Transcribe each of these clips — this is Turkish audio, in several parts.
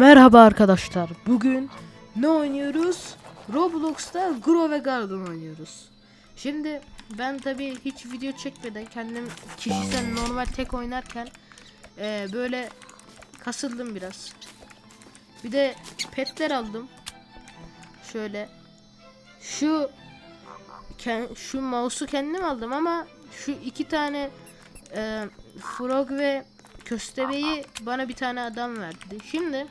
Merhaba arkadaşlar. Bugün ne oynuyoruz? Roblox'ta Grow Garden oynuyoruz. Şimdi ben tabi hiç video çekmeden kendim kişisel normal tek oynarken eee, böyle kasıldım biraz. Bir de petler aldım. Şöyle şu şu mouse'u kendim aldım ama şu iki tane eee, frog ve köstebeği bana bir tane adam verdi. Şimdi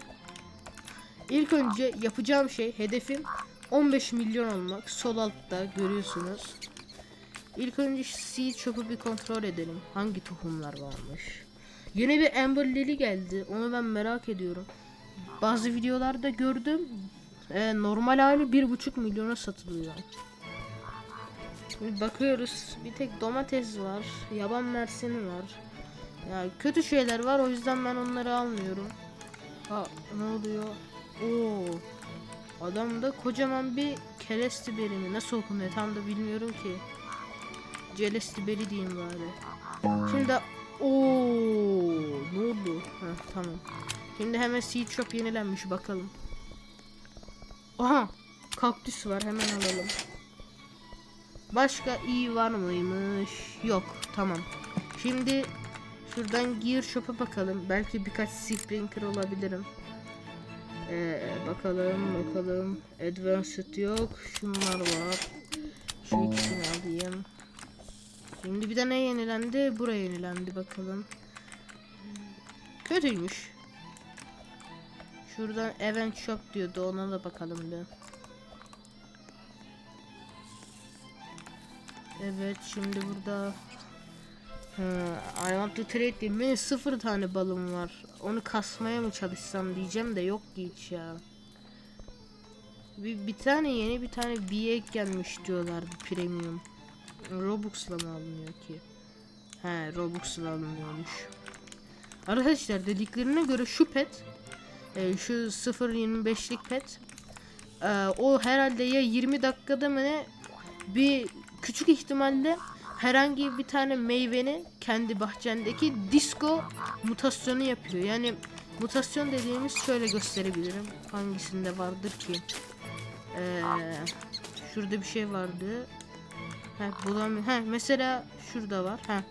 ilk önce yapacağım şey hedefim 15 milyon olmak. Sol altta görüyorsunuz. İlk önce seed shop'u bir kontrol edelim. Hangi tohumlar varmış. Yeni bir Amber Lily geldi. Onu ben merak ediyorum. Bazı videolarda gördüm. Ee, normal hali 1,5 milyona satılıyor. Şimdi bakıyoruz. Bir tek domates var. Yaban mersini var. Ya kötü şeyler var o yüzden ben onları almıyorum. Ha ne oluyor? Oo. Adamda kocaman bir kelesti mi? Nasıl okunuyor tam da bilmiyorum ki. Celesti beri diyeyim bari. Şimdi ooo ne oldu? Heh, tamam. Şimdi hemen seed shop yenilenmiş bakalım. Aha kaktüs var hemen alalım. Başka iyi var mıymış? Yok tamam. Şimdi şuradan gear shop'a bakalım. Belki birkaç sprinkler olabilirim. Ee, bakalım bakalım. Advanced yok. Şunlar var. Şu ikisini alayım. Şimdi bir de ne yenilendi? Buraya yenilendi bakalım. Kötüymüş. Şuradan event shop diyordu ona da bakalım bir. Evet şimdi burada I want to trade diyeyim. Benim sıfır tane balım var. Onu kasmaya mı çalışsam diyeceğim de yok ki hiç ya. Bir, bir tane yeni bir tane ek gelmiş diyorlardı premium. Robux'la mı alınıyor ki? He Robux'la alınıyormuş. Arkadaşlar dediklerine göre şu pet e, şu 0.25'lik pet e, o herhalde ya 20 dakikada mı ne bir küçük ihtimalle herhangi bir tane meyvenin kendi bahçendeki disco mutasyonu yapıyor. Yani mutasyon dediğimiz şöyle gösterebilirim. Hangisinde vardır ki? Ee, şurada bir şey vardı. Heh, bulamıyorum. Heh, mesela şurada var. Heh.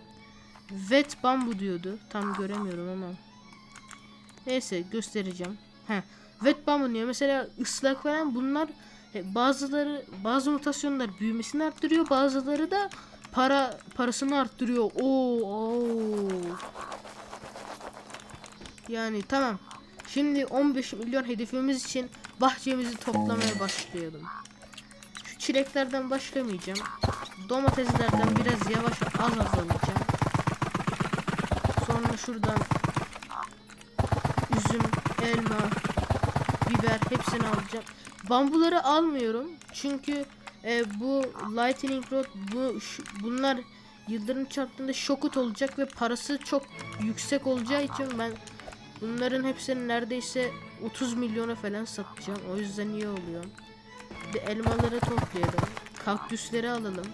Wet bambu diyordu. Tam göremiyorum ama. Neyse göstereceğim. Heh. Wet bambu diyor. Mesela ıslak falan bunlar e, bazıları bazı mutasyonlar büyümesini arttırıyor. Bazıları da para parasını arttırıyor. Oo, oo. Yani tamam. Şimdi 15 milyon hedefimiz için bahçemizi toplamaya başlayalım. Şu çileklerden başlamayacağım. Domateslerden biraz yavaş az az alacağım. Sonra şuradan üzüm, elma, biber hepsini alacağım. Bambuları almıyorum çünkü e, bu lightning rod bu şu- bunlar yıldırım çarptığında şokut olacak ve parası çok yüksek olacağı için ben bunların hepsini neredeyse 30 milyona falan satacağım. O yüzden iyi oluyor. Bir elmaları toplayalım. Kaktüsleri alalım.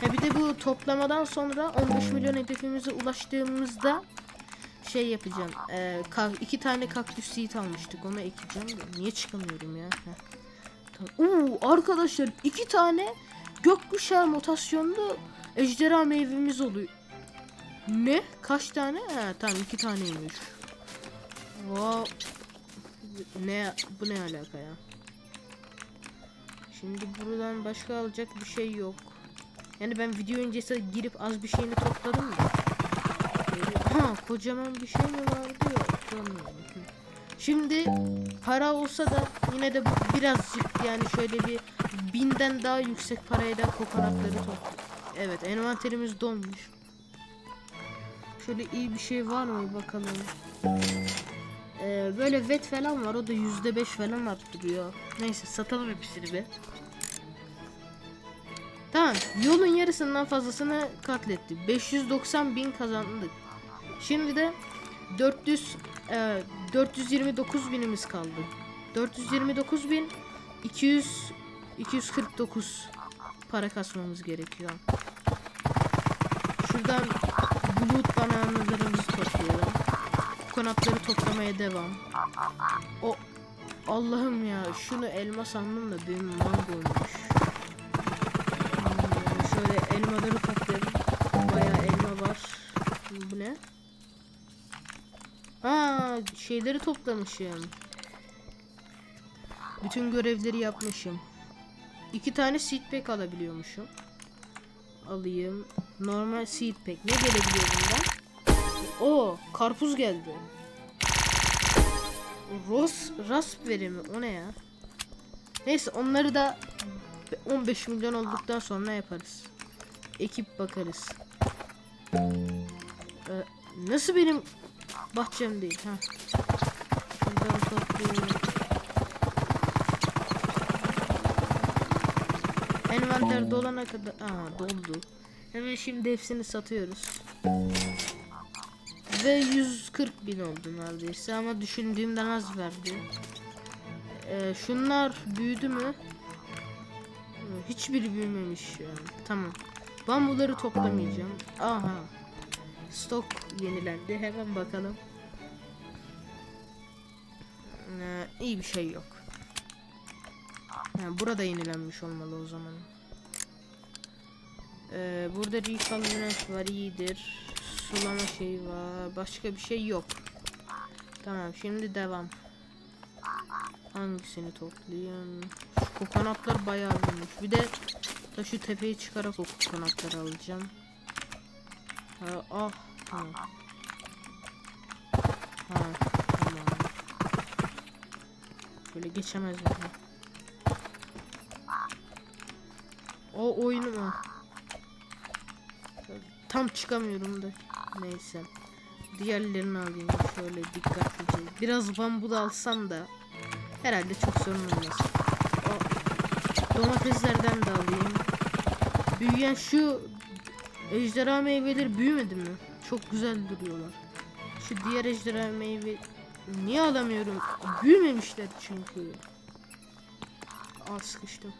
Ha bir de bu toplamadan sonra 15 milyon hedefimize ulaştığımızda şey yapacağım. Ka- iki tane kaktüs seed almıştık. Onu ekeceğim. de. Niye çıkamıyorum ya? Heh. Tamam. Oo, arkadaşlar iki tane gökkuşağı mutasyonlu ejderha meyvemiz oluyor. Ne? Kaç tane? Ha, tamam iki taneymiş. Wow. Ne bu ne alaka ya? Şimdi buradan başka alacak bir şey yok. Yani ben video öncesi girip az bir şeyini topladım da. Ha kocaman bir şey mi vardı yok. Şimdi para olsa da yine de birazcık yani şöyle bir binden daha yüksek paraya da kokonatları topla. Evet envanterimiz dolmuş. Şöyle iyi bir şey var mı bakalım. Ee, böyle vet falan var o da yüzde beş falan arttırıyor. Neyse satalım hepsini bir. Tamam yolun yarısından fazlasını katletti. 590 bin kazandık. Şimdi de 400 e, 429 binimiz kaldı. 429 bin 200 249 para kasmamız gerekiyor. Şuradan bulut bananalarımızı toplayalım. Bu kokonatları toplamaya devam. O Allah'ım ya şunu elma sandım da benim mangoymuş. Şöyle elmaları toplayalım. Bayağı elma var. Bu ne? Aa şeyleri toplamışım. Bütün görevleri yapmışım. İki tane seed pack alabiliyormuşum. Alayım. Normal seed pack. Ne gelebiliyor bundan? O karpuz geldi. Ros raspberry mi? O ne ya? Neyse onları da 15 milyon olduktan sonra yaparız. Ekip bakarız. Ee, nasıl benim bahçem değil ha? Şuradan toplayayım. Envanter dolana kadar aa doldu. Hemen şimdi hepsini satıyoruz. Ve 140 bin oldu neredeyse ama düşündüğümden az verdi. Ee, şunlar büyüdü mü? Hiçbiri büyümemiş yani. Tamam. Bambuları toplamayacağım. Aha. Stok yenilendi. Hemen bakalım. Ee, iyi bir şey yok. Ha, burada yenilenmiş olmalı o zaman. Ee, burada recall unit var iyidir. Sulama şeyi var. Başka bir şey yok. Tamam şimdi devam. Hangisini toplayayım? Şu kokonatlar bayağı büyümüş. Bir de da şu tepeye çıkarak o kokonatları alacağım. Ha, ah tamam. Ha tamam. Böyle geçemez miyim? O oyunu mu? Tam çıkamıyorum da. Neyse. Diğerlerini alayım şöyle dikkatlice. Biraz bambu da alsam da herhalde çok sorun olmaz. O domateslerden de alayım. Büyüyen şu ejderha meyveleri büyümedi mi? Çok güzel duruyorlar. Şu diğer ejderha meyve niye alamıyorum? Büyümemişler çünkü. Aa sıkıştım.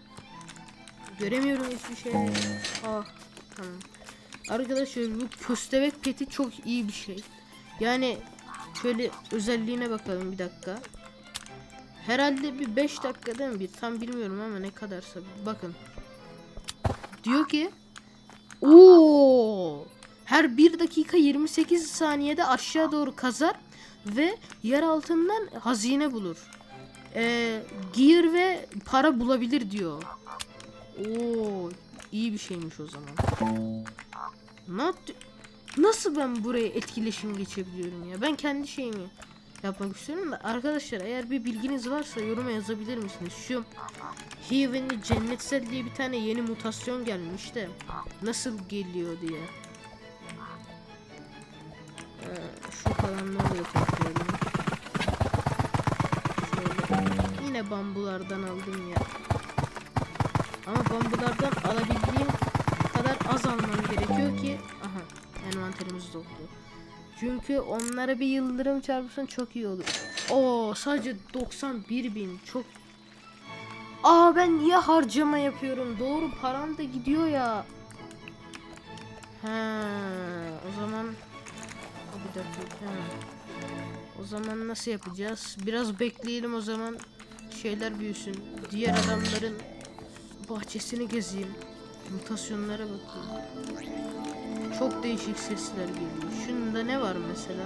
Göremiyorum hiçbir şey. Ah tamam. Arkadaşlar bu köstebek peti çok iyi bir şey. Yani şöyle özelliğine bakalım bir dakika. Herhalde bir 5 dakikadan bir tam bilmiyorum ama ne kadarsa bakın. Diyor ki Oo! Her 1 dakika 28 saniyede aşağı doğru kazar ve yer altından hazine bulur. Ee, gear ve para bulabilir diyor. Oo, iyi bir şeymiş o zaman. Yaptı? Nasıl ben buraya etkileşim geçebiliyorum ya? Ben kendi şeyimi yapmak istiyorum da arkadaşlar eğer bir bilginiz varsa yoruma yazabilir misiniz? Şu Heavenly Cennetsel diye bir tane yeni mutasyon gelmiş de nasıl geliyor diye. Ee, şu da toplayalım. Şöyle. Yine bambulardan aldım ya. Ama bambulardan alabildiğim kadar az almam gerekiyor ki aha envanterimiz doldu. Çünkü onlara bir yıldırım çarpsın çok iyi olur. Oo sadece 91 bin çok. Aa ben niye harcama yapıyorum? Doğru param da gidiyor ya. He o zaman bir dakika. he. O zaman nasıl yapacağız? Biraz bekleyelim o zaman. Şeyler büyüsün. Diğer adamların bahçesini gezeyim. Mutasyonlara bakayım. Çok değişik sesler geliyor. Şunda ne var mesela?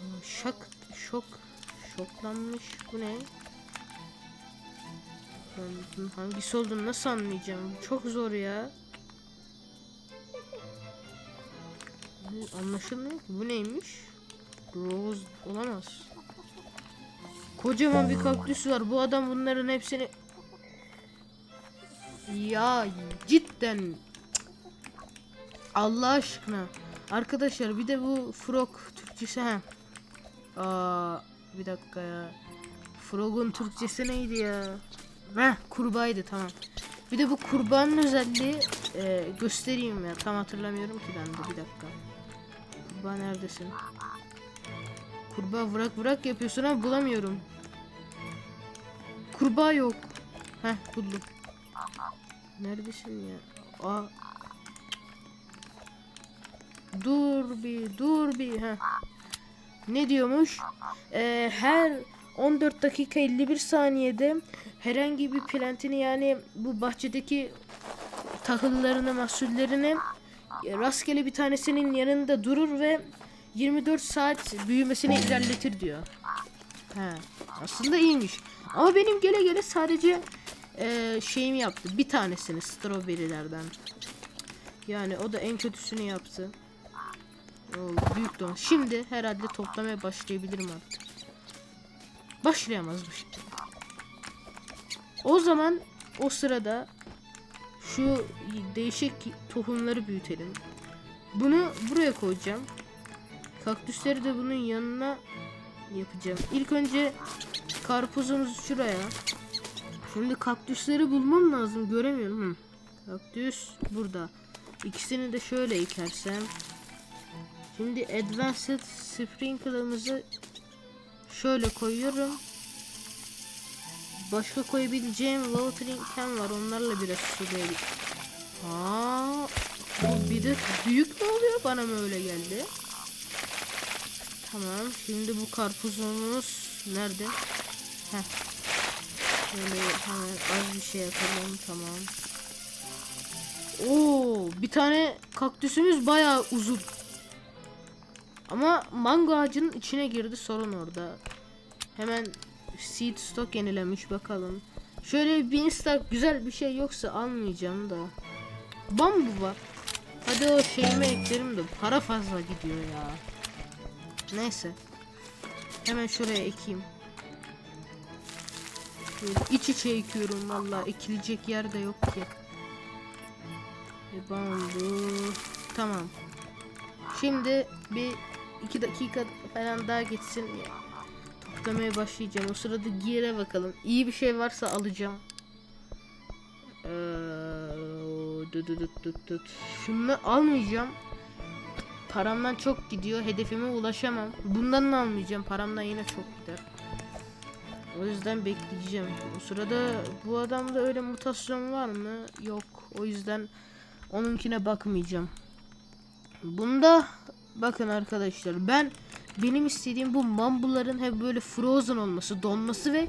Aa, Şak, şok, şoklanmış. Bu ne? Ben bunun hangisi olduğunu nasıl anlayacağım? Çok zor ya. Anlaşılmıyor ki. Bu neymiş? Rose olamaz. Kocaman bir kaktüs var. Bu adam bunların hepsini ya cidden Allah aşkına. Arkadaşlar bir de bu frog Türkçesi ha. Aa bir dakika ya. Frog'un Türkçesi neydi ya? Heh kurbağaydı tamam. Bir de bu kurbanın özelliği e, göstereyim ya. Tam hatırlamıyorum ki ben de bir dakika. Kurbağa neredesin? Kurbağa vırak vırak yapıyorsun ama bulamıyorum. Kurbağa yok. Heh buldum. Neredesin ya? Aa. dur bir dur bir ha. Ne diyormuş? Ee, her 14 dakika 51 saniyede herhangi bir plantini yani bu bahçedeki tahıllarını, mahsullerini e, rastgele bir tanesinin yanında durur ve 24 saat büyümesini ilerletir diyor. He, aslında iyiymiş. Ama benim gele gele sadece e, şeyimi yaptı. Bir tanesini strawberry'lerden. Yani o da en kötüsünü yaptı. O büyük don. Şimdi herhalde toplamaya başlayabilirim artık. Başlayamazmış. O zaman o sırada şu değişik tohumları büyütelim. Bunu buraya koyacağım. Kaktüsleri de bunun yanına yapacağım. İlk önce karpuzumuzu şuraya. Şimdi kaktüsleri bulmam lazım. Göremiyorum. Hı. Kaktüs burada. İkisini de şöyle ekersem. Şimdi Advanced Sprinkler'ımızı şöyle koyuyorum. Başka koyabileceğim watering can var. Onlarla biraz sulayabilirim. Aa, bu bir de büyük mü oluyor? Bana mı öyle geldi? Tamam. Şimdi bu karpuzumuz nerede? Heh. Şöyle hemen az bir şey yapalım. Tamam. Oo, bir tane kaktüsümüz bayağı uzun. Ama mango ağacının içine girdi sorun orada. Hemen seed stock yenilemiş bakalım. Şöyle bir instak güzel bir şey yoksa almayacağım da. Bambu var. Hadi o şeyime eklerim de para fazla gidiyor ya. Neyse. Hemen şuraya ekeyim. Böyle iç içe ekiyorum valla ekilecek yer de yok ki. E, bambu. Tamam. Şimdi bir iki dakika falan daha geçsin. Ya. Toplamaya başlayacağım. O sırada giyere bakalım. İyi bir şey varsa alacağım. Ee, dut dut dut dut. Şunu almayacağım. Paramdan çok gidiyor. Hedefime ulaşamam. Bundan da almayacağım. Paramdan yine çok gider. O yüzden bekleyeceğim. O sırada bu adamda öyle mutasyon var mı? Yok. O yüzden onunkine bakmayacağım. Bunda bakın arkadaşlar ben benim istediğim bu mambuların hep böyle frozen olması, donması ve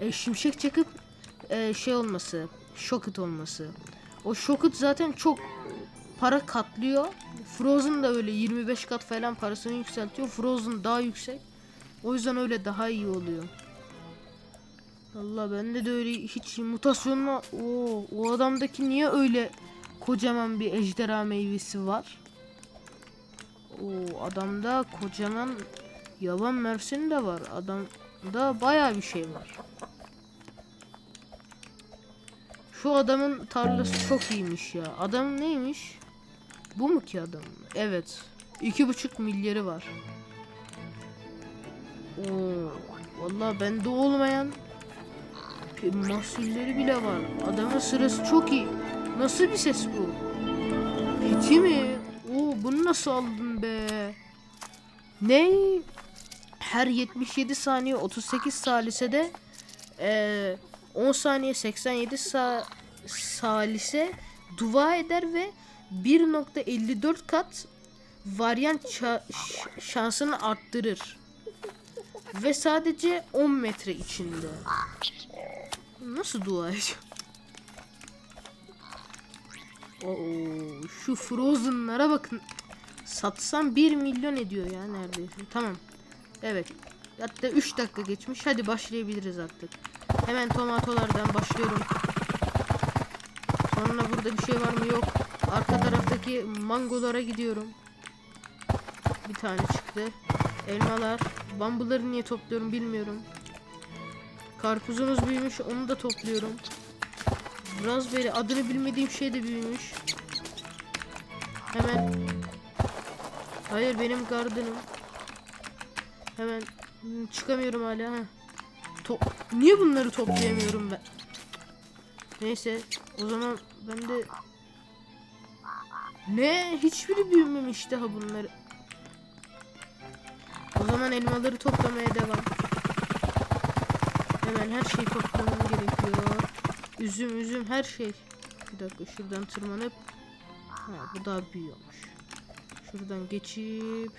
e, şimşek çakıp e, şey olması, şokut olması. O şokut zaten çok para katlıyor. Frozen da öyle 25 kat falan parasını yükseltiyor. Frozen daha yüksek. O yüzden öyle daha iyi oluyor. Allah bende de öyle hiç mutasyonla o o adamdaki niye öyle kocaman bir ejderha meyvesi var? O adamda kocaman yaban mersini de var. Adamda baya bir şey var. Şu adamın tarlası çok iyiymiş ya. Adam neymiş? Bu mu ki adam? Evet. İki buçuk milyarı var. Oo, vallahi bende olmayan mahsulleri bile var. Adamın sırası çok iyi. Nasıl bir ses bu? Peki mi? Oo, bunu nasıl aldın be? Ne? Her 77 saniye 38 salisede eee 10 saniye 87 sa salise dua eder ve 1.54 kat ş- şansını arttırır. Ve sadece 10 metre içinde. Nasıl dua edeceğim? Oo, şu Frozen'lara bakın. Satsam 1 milyon ediyor ya neredeyse. Tamam. Evet. Hatta 3 dakika geçmiş. Hadi başlayabiliriz artık. Hemen tomatolardan başlıyorum. Sonra burada bir şey var mı? Yok. Arka taraftaki mangolara gidiyorum. Bir tane çıktı. Elmalar. Bambuları niye topluyorum bilmiyorum. Karpuzumuz büyümüş. Onu da topluyorum. Raspberry adını bilmediğim şey de büyümüş. Hemen. Hayır benim gardenım. Hemen Hmm, çıkamıyorum hala. Heh. To Niye bunları toplayamıyorum ben? Neyse o zaman ben de ne hiçbiri büyümemiş daha bunları. O zaman elmaları toplamaya devam. Hemen her şeyi toplamam gerekiyor. Üzüm üzüm her şey. Bir dakika şuradan tırmanıp ha, bu daha büyüyormuş. Şuradan geçip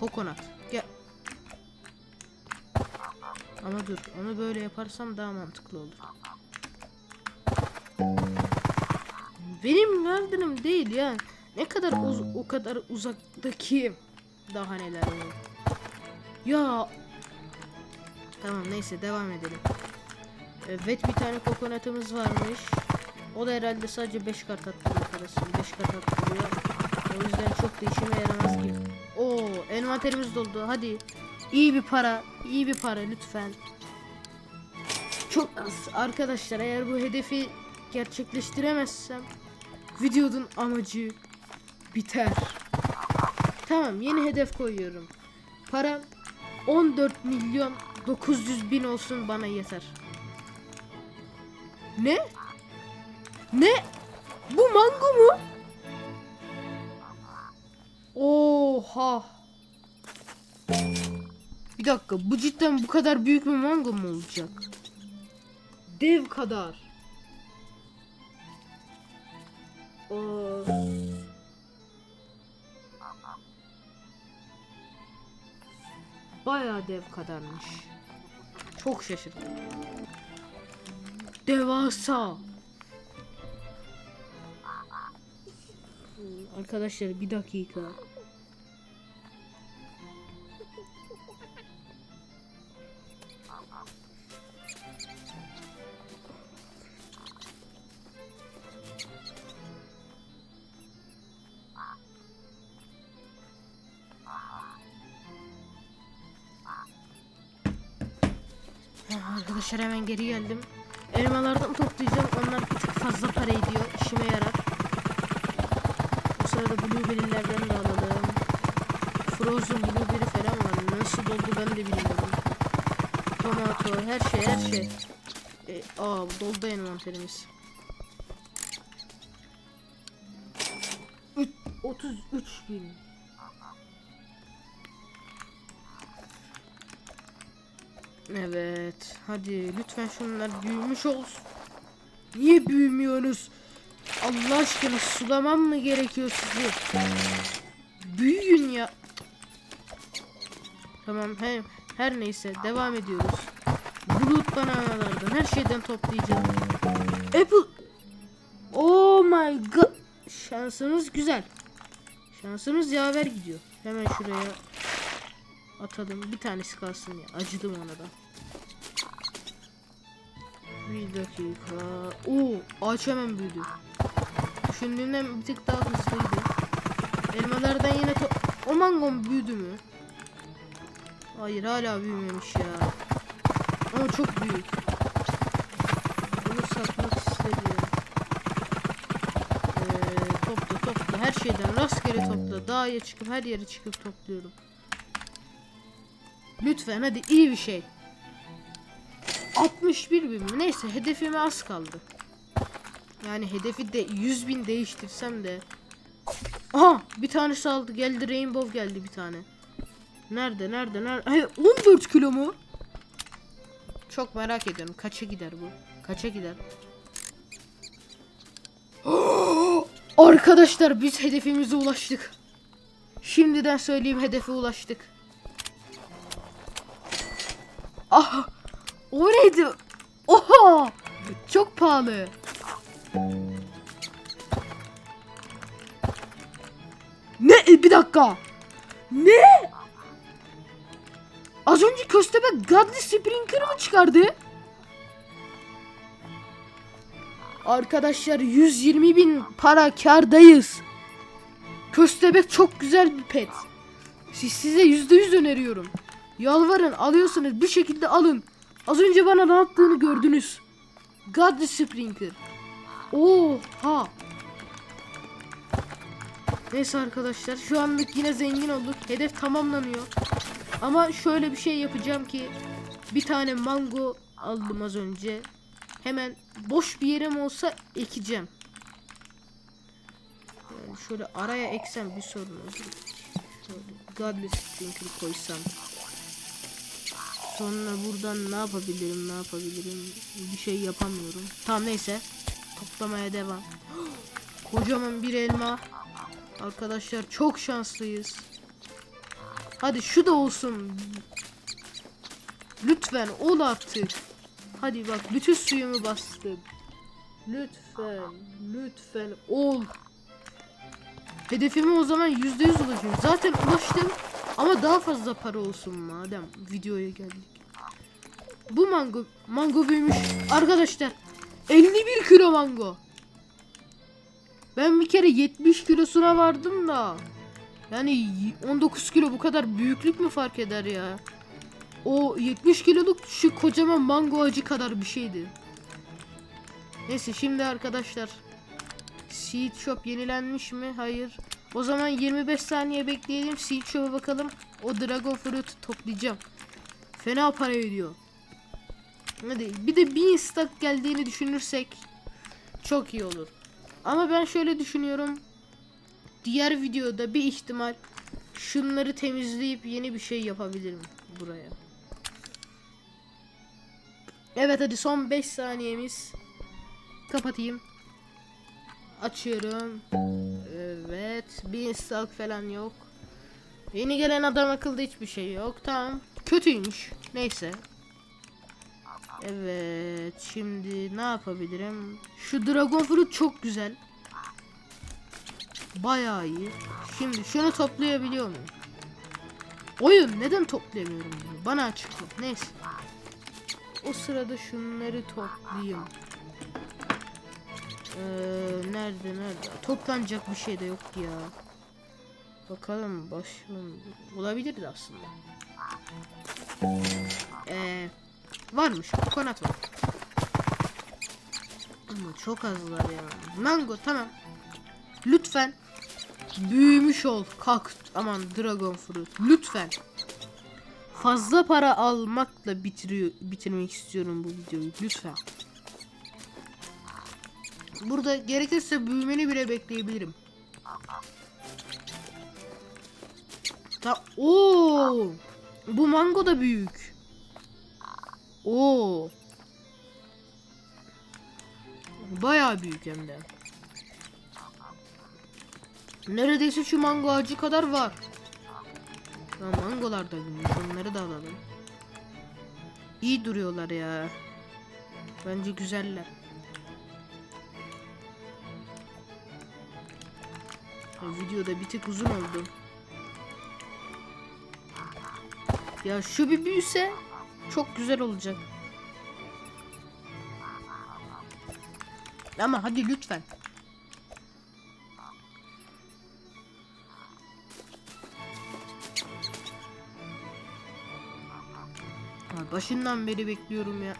kokonat. Gel. Ama dur, onu böyle yaparsam daha mantıklı olur. Benim gardinim değil ya. Ne kadar uz o kadar uzaktaki daha neler var. Ya Tamam neyse devam edelim. Evet bir tane kokonatımız varmış. O da herhalde sadece 5 kart attırıyor parasını. 5 kart attırıyor. O yüzden çok da işime yaramaz gibi. Oo envanterimiz doldu. Hadi. İyi bir para. iyi bir para lütfen. Çok az. Arkadaşlar eğer bu hedefi gerçekleştiremezsem videonun amacı biter. Tamam yeni hedef koyuyorum. Param 14 milyon 900 bin olsun bana yeter. Ne? Ne? Bu mango mu? Oha. Bir dakika bu cidden bu kadar büyük bir mango mu olacak? Dev kadar. Oo. Bayağı dev kadarmış. Çok şaşırdım. Devasa. Arkadaşlar bir dakika. Geri geldim. Elmalardan toplayacağım. Onlar tık fazla para ediyor. İşime yarar. Bu sırada blueberry'lerden de alalım. Frozen blueberry falan var. Nasıl doldu ben de bilmiyorum. Tomato, her şey, her şey. E, aa doldu envanterimiz. Üç- 33 bin. Evet. Hadi lütfen şunlar büyümüş olsun. Niye büyümüyorsunuz? Allah aşkına sulamam mı gerekiyor sizi? Büyüyün ya. Tamam her, her neyse devam ediyoruz. Bulut bananalardan her şeyden toplayacağım. Apple. Oh my god. Şansımız güzel. Şansımız yaver gidiyor. Hemen şuraya atalım. Bir tanesi kalsın ya. Acıdım ona da. Bir dakika. Oo, ağaç hemen büyüdü. Düşündüğümden bir tık daha hızlıydı. Elmalardan yine to O mangom büyüdü mü? Hayır hala büyümemiş ya. Ama çok büyük. Bunu satmak istedim. Ee, topla topla her şeyden rastgele topla. Dağa çıkıp her yere çıkıp topluyorum. Lütfen hadi iyi bir şey. 61 bin mi? Neyse hedefime az kaldı. Yani hedefi de 100 bin değiştirsem de. Aha bir tanesi aldı geldi Rainbow geldi bir tane. Nerede nerede nerede? Ay, 14 kilo mu? Çok merak ediyorum kaça gider bu? Kaça gider? Arkadaşlar biz hedefimize ulaştık. Şimdiden söyleyeyim hedefe ulaştık. O neydi? Oha! Çok pahalı. Ne? E, Bir dakika. Ne? Az önce köstebek Godly Sprinkler mı çıkardı? Arkadaşlar 120 bin para kardayız. Köstebek çok güzel bir pet. Siz size %100 öneriyorum. Yalvarın alıyorsanız bir şekilde alın. Az önce bana ne yaptığını gördünüz. Godly Sprinkler. Oha. Neyse arkadaşlar şu anlık yine zengin olduk. Hedef tamamlanıyor. Ama şöyle bir şey yapacağım ki bir tane mango aldım az önce. Hemen boş bir yerim olsa ekeceğim. Yani şöyle araya eksem bir sorun olur. Şöyle Godly Sprinkler koysam. Sonra buradan ne yapabilirim ne yapabilirim bir şey yapamıyorum. Tamam neyse toplamaya devam. Kocaman bir elma. Arkadaşlar çok şanslıyız. Hadi şu da olsun. Lütfen ol artık. Hadi bak bütün suyumu bastım. Lütfen, lütfen ol. Hedefime o zaman yüzde yüz ulaşıyorum. Zaten ulaştım ama daha fazla para olsun madem videoya geldik. Bu mango, mango büyümüş. Arkadaşlar 51 kilo mango. Ben bir kere 70 kilosuna vardım da. Yani 19 kilo bu kadar büyüklük mü fark eder ya? O 70 kiloluk şu kocaman mango ağacı kadar bir şeydi. Neyse şimdi arkadaşlar. Seed Shop yenilenmiş mi? Hayır. O zaman 25 saniye bekleyelim. Seed Shop'a bakalım. O Dragon Fruit toplayacağım. Fena para ediyor. Hadi bir de bir stack geldiğini düşünürsek çok iyi olur. Ama ben şöyle düşünüyorum. Diğer videoda bir ihtimal şunları temizleyip yeni bir şey yapabilirim buraya. Evet hadi son 5 saniyemiz. Kapatayım. Açıyorum. Evet. Bir stack falan yok. Yeni gelen adam akılda hiçbir şey yok. Tamam. Kötüymüş. Neyse. Evet. Şimdi ne yapabilirim? Şu Dragon Fruit çok güzel. Bayağı iyi. Şimdi şunu toplayabiliyor muyum? Oyun neden toplayamıyorum bunu? Bana açıkla. Neyse. O sırada şunları toplayayım. Ee, nerede nerede? Toplanacak bir şey de yok ya. Bakalım başım olabilirdi aslında. Ee, varmış. Kokonat var. Ama çok azlar ya. Mango tamam. Lütfen büyümüş ol. Kalk aman dragon fruit. Lütfen. Fazla para almakla bitiriyor bitirmek istiyorum bu videoyu. Lütfen. Burada gerekirse büyümeni bile bekleyebilirim. Ta Oo! Bu mango da büyük. Oo! Bayağı büyük hem de. Neredeyse şu mango ağacı kadar var. Ya mangolar da büyümüş. Onları da alalım. İyi duruyorlar ya. Bence güzeller. Videoda bir tık uzun oldu. Ya şu bir büyüse çok güzel olacak. Ama hadi lütfen. Başından beri bekliyorum ya.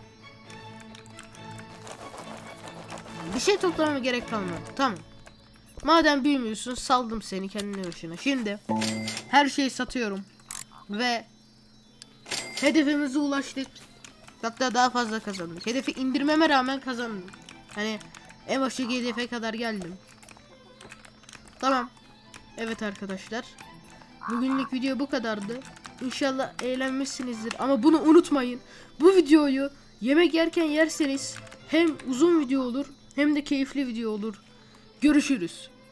Bir şey toplamama gerek kalmadı. Tamam. Madem büyümüyorsun saldım seni kendine başına. Şimdi her şeyi satıyorum. Ve hedefimize ulaştık. Hatta daha fazla kazandık. Hedefi indirmeme rağmen kazandım. Hani en baştaki hedefe kadar geldim. Tamam. Evet arkadaşlar. Bugünlük video bu kadardı. İnşallah eğlenmişsinizdir. Ama bunu unutmayın. Bu videoyu yemek yerken yerseniz hem uzun video olur hem de keyifli video olur. Görüşürüz.